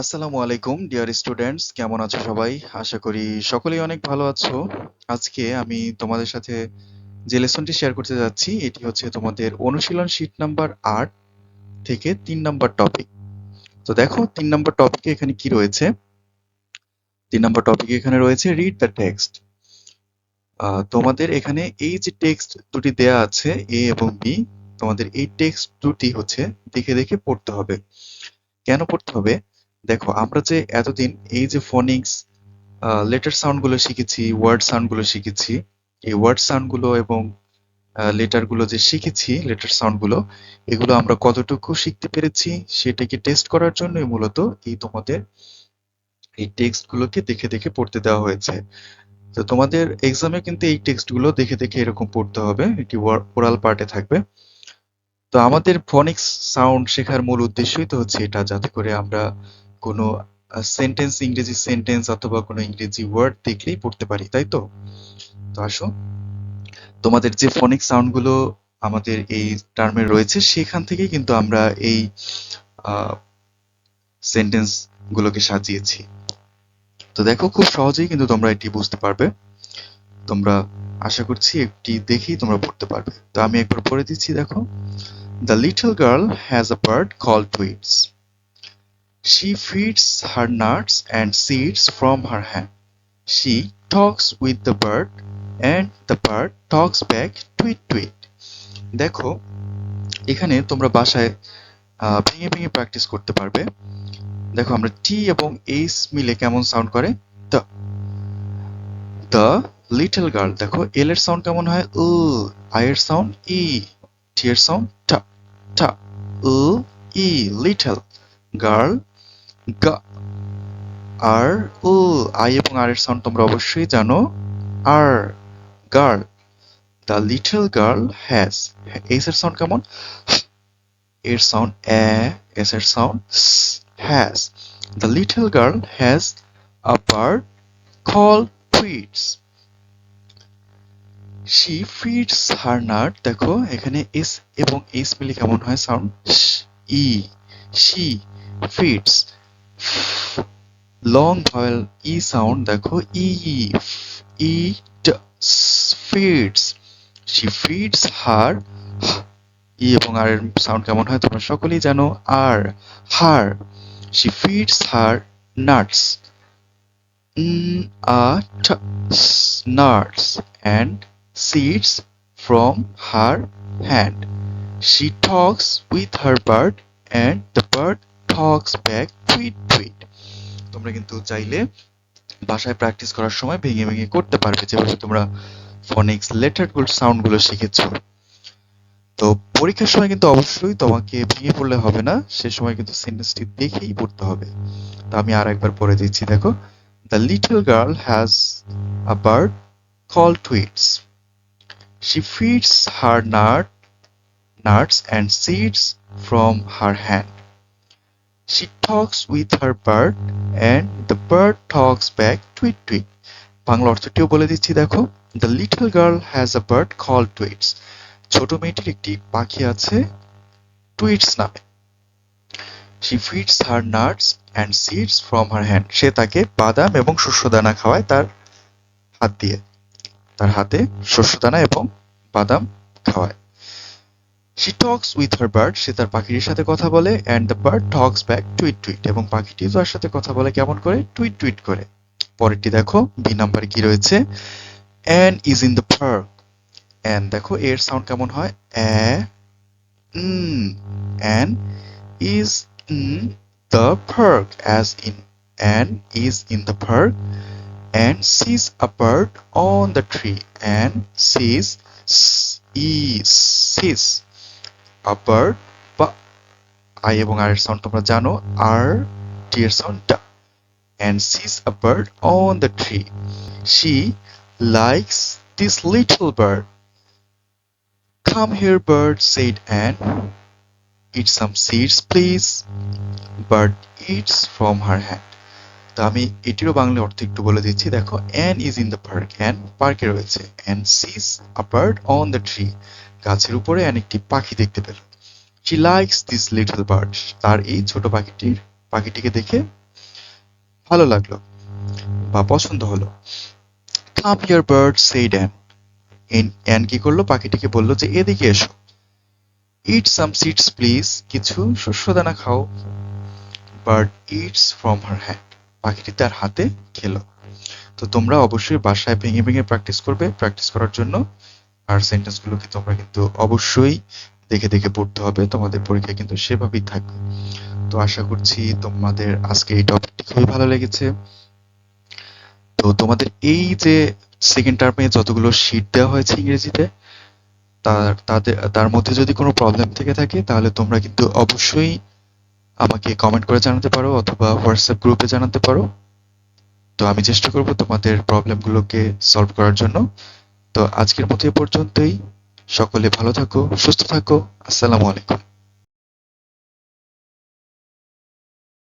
আসসালামু আলাইকুম dear students কেমন আছো সবাই? আশা করি সকলেই অনেক ভালো আছো। আজকে আমি তোমাদের সাথে যে লেসনটি শেয়ার করতে যাচ্ছি, এটি হচ্ছে তোমাদের অনুশীলন শীট নাম্বার আট থেকে তিন নাম্বার টপিক তো দেখো, তিন নাম্বার টপিকে এখানে কি রয়েছে? তিন নাম্বার টপিকে এখানে রয়েছে রিড দ্য টেক্সট তোমাদের এখানে এই যে টেক্সট দুটি দেয়া আছে এ এবং বি তোমাদের এই টেক্সট দুটি হচ্ছে দেখে দেখে পড়তে হবে। কেন পড়তে হবে? দেখো, আমরা যে এতদিন এই যে ফোনিক্স লেটার সাউন্ডগুলো শিখেছি ওয়ার্ড সাউন্ডগুলো শিখেছি, এই ওয়ার্ড সাউন্ডগুলো এবং লেটারগুলো যে শিখেছি লেটার সাউন্ডগুলো, এগুলো আমরা কতটুকু শিখতে পেরেছি সেটাকে টেস্ট করার জন্যই মূলত এই তোমাদের এই টেক্সট গুলোকে দেখে দেখে পড়তে দেওয়া হয়েছে। তো তোমাদের এক্সামে কিন্তু এই টেক্সটগুলো দেখে দেখে এরকম পড়তে হবে, এটি ওরাল পার্টে থাকবে। তো আমাদের ফনিক্স সাউন্ড শেখার মূল উদ্দেশ্যই তো হচ্ছে এটা, যাতে করে আমরা কোনো সেন্টেন্স ইংরেজি সেন্টেন্স অথবা কোনো ইংরেজি ওয়ার্ড দেখলেই পড়তে পারি, তাই তো? তো আসো। তোমাদের যে ফনিক সাউন্ডগুলো আমাদের এই টার্মে রয়েছে, সেখান থেকেই কিন্তু আমরা এই সেন্টেন্স গুলোকে সাজিয়েছি। তো দেখো, খুব সহজেই কিন্তু তোমরা এটি বুঝতে পারবে। তোমরা আশা করছি একটি দেখেই তোমরা পড়তে পারবে। তো আমি একবার পড়ে দিচ্ছি, দেখো। The little girl has a bird call Tweets She feeds her nuts and seeds from her hand. She talks with the bird and the bird talks back tweet tweet. দেখো, এখানে তোমরা বাসায় ভেঙে ভেঙে প্র্যাকটিস করতে পারবে দেখো, আমরা টি এবং এইচ মিলে কেমন সাউন্ড করে দ্য লিটল গার্ল দেখো এল এর সাউন্ড কেমন হয় উ আই এর সাউন্ড ই টি এর সাউন্ড টা টা উ ই লিটল গার্ল আর ও আই এবং আর এর সাউন্ড তোমরা অবশ্যই জানো। আর, girl, the little girl has, S এর সাউন্ড কেমন? এর সাউন্ড এ, এস এর sound has. The little girl has a bird call tweets she feeds her nut, দেখো, এখানে এস এবং এস মিলে কেমন হয় sound E, she feeds long vowel E sound দেখো E E feeds she feeds her E এবং আর এর sound কেমন হয় তোমরা সকলেই জানো আর her she feeds her nuts nuts and seeds from her hand she talks with her bird and the bird talks back tweet tweet তোমরা কিন্তু চাইলে বাসায় প্র্যাকটিস করার সময় ভেঙে ভেঙে করতে পারবে, যেভাবে তোমরা গুলো সাউন্ডগুলো শিখেছো। তো পরীক্ষার সময় কিন্তু অবশ্যই তোমাকে ভেঙে পড়লে হবে না, সে সময় কিন্তু সেন্টেন্সটি দেখেই পড়তে হবে। তো আমি আর একবার পড়ে দিচ্ছি, দেখো। The little girl has a bird call Tweets she feeds her nut nuts and seeds from her hand. She talks with her bird and the bird talks back tweet tweet. Bangla অর্থটিও বলে দিচ্ছি, দেখো the little girl has a bird call Tweets ছোট মেয়েটির একটি পাখি আছে Tweets নামে। She feeds her nuts and seeds from her hand সে তাকে বাদাম এবং শস্যদানা খাওয়ায় তার হাত দিয়ে। তার হাতে শস্যদানা এবং বাদাম খাওয়ায়। She talks with her bird সে তার পাখিটির সাথে কথা বলে and the bird talks back tweet tweet এবং পাখিটি তার সাথে কথা বলে কেমন করে? টুইট টুইট করে। পরেরটি দেখো বি নাম্বারে কি রয়েছে? Ann is in the park Ann দেখো, এর সাউন্ড কেমন হয়? অ্যা Ann is in the park as in Ann is in the park and sees a bird on the tree, and sees is, sees. a bird বা I এবং আর এর sound তোমরা জানো আর টি এর সাউন্ড ডা and sees a bird on the tree she likes this little bird come here bird said Anne eat some seeds please bird eats from her hand তো আমি এটিরও বাংলা অর্থ একটু বলে দিচ্ছি। দেখো Ann is in the park Ann পার্কে রয়েছে। Ann sees a bird on the tree গাছের উপরে অ্যান একটি পাখি দেখতে পেল। She likes this little bird তার এই ছোট পাখিটির, পাখিটিকে দেখে ভালো লাগল বা পছন্দ হলো। Come here bird said Ann Ann কি করল? পাখিটিকে বলল যে, এদিকে এসো। ইট সাম সিডস প্লিজ কিছু শস্য দানা খাও। Bird eats from her hand পাখিটি তার হাতে খেলো। তো তোমরা অবশ্যই বাসায় ভেঙে ভেঙে প্র্যাকটিস করবে। প্র্যাকটিস করার জন্য আর সেন্টেন্সগুলোকে তোমরা কিন্তু অবশ্যই দেখে দেখে পড়তে হবে। তোমাদের পরীক্ষায় কিন্তু সেভাবেই থাকবে। তো আশা করছি তোমাদের আজকে এই টপিকটি খুবই ভালো লেগেছে। তো তোমাদের এই যে সেকেন্ড টার্মে যতগুলো শিট দেওয়া হয়েছে ইংরেজিতে, তার, তাদের, তার মধ্যে যদি কোনো প্রবলেম থেকে থাকে, তাহলে তোমরা কিন্তু অবশ্যই আমাকে কমেন্ট করে জানাতে পারো অথবা হোয়াটসঅ্যাপ গ্রুপে জানাতে পারো। তো আমি চেষ্টা করব তোমাদের প্রবলেমগুলোকে সলভ করার জন্য। তো আজকের মতো এ পর্যন্তই। সকলে ভালো থাকো, সুস্থ থাকো। আসসালামু আলাইকুম।